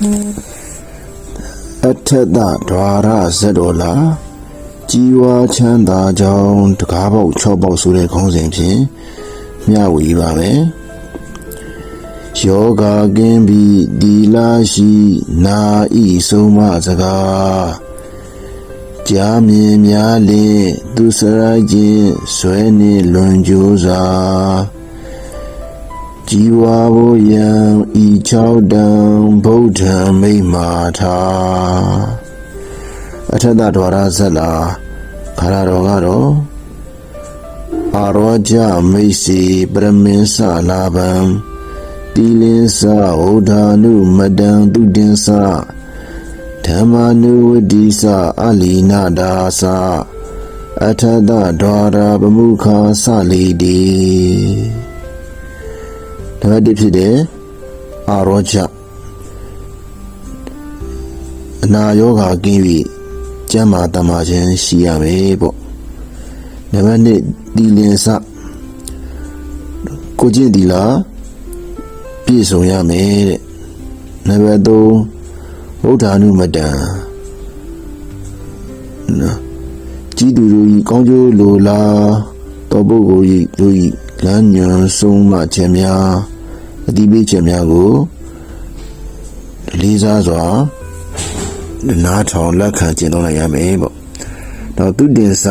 အထက်သဒွါရဇက်တော်လာကြီးဝါချမ်းသာကြောင်းတကားပေါက်6ပေါက်ဆိုတဲ့ခေါင်းစဉ်ဖြင့်မျှဝေပါမယ်ယောဂကင်းပြီးဒီလာရှိနာဤဆုံးမစကားကြားမြင်များလင်သူစရိုက်ခြင်းဆွဲနှင့်လွန်ကြိုးစား ជីវာဘုယံဤ၆တံဗုဒ္ဓံမိမ္မာထာအထက်သဒွါရဇက်လာခါရတော်ကတော့အာရောကြမိတ်စီပရမင်းစလာဗံတိလင်းစဟောဓာနုမတံသူတင်စဓမ္မာနုဝတိစအလီနာဒာစအထက်သဒွါရဗမုခာစလီဒီ နံပါတ်1ဖြစ်တဲ့အာရောကြအနာယောဂါကင်းပြီးကျမ်းမာတမာခြင်းရှိရမယ်ပေါ့နံပါတ်2ဒီလင်စကိုကျင့်ဒီလာပြည့်စုံရမယ်တဲ့နံပါတ်3ဗုဒ္ဓ ानु မတံနော်ကြည်သူတို့ဤကောင်းကျိုးလိုလား တော်ပုဂ္ဂိုလ်ဤတို့ဤလမ်းညွန်ဆုံးမခြင်းများအတိပေးခြင်းများကိုလေးစားစွာနားထောင်လက်ခံကျင့်သုံးလိုက်ရမယ်ပေါ့တော့သူတင်စ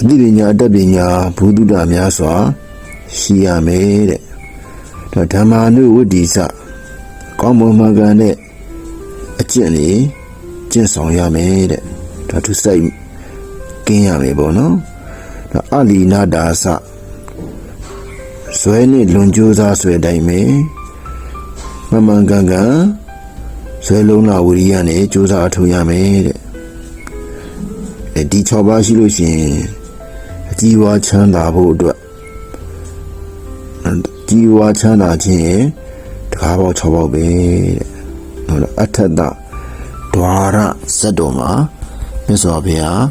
အတိပညာအတတ်ပညာဘုဒ္ဓတာများစွာရှိရမယ်တဲ့တော့ဓမ္မာနုဝတ္တိစကောင်းမွန်မှန်ကန်တဲ့အကျင့်လေးကျင့်ဆောင်ရမယ်တဲ့ဒါသူစိတ်ကင်းရမယ်ပေါ့နော်တော့ အလီနာဒါစဇွဲနဲ့လွန်ကြိုးစားဆွဲတိုင်းမယ်မမှန်ကန်ကန်ဇွဲလုံးလာဝိရိယနဲ့ကြိုးစားအထောက်ရမယ်တဲ့အဲဒီ6ပါးရှိလို့ရှိရင်အကြီးဝါချမ်းသာဖို့အတွက်ကြီးဝါချမ်းသာခြင်းရဲ့တကားပေါက်6ပေါက်ပဲတဲ့ဟုတ်လားအထက်သဒွါရဇတ်တော်မှာမြတ်စွာဘုရား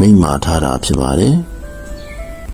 မိန့်မာထားတာဖြစ်ပါတယ်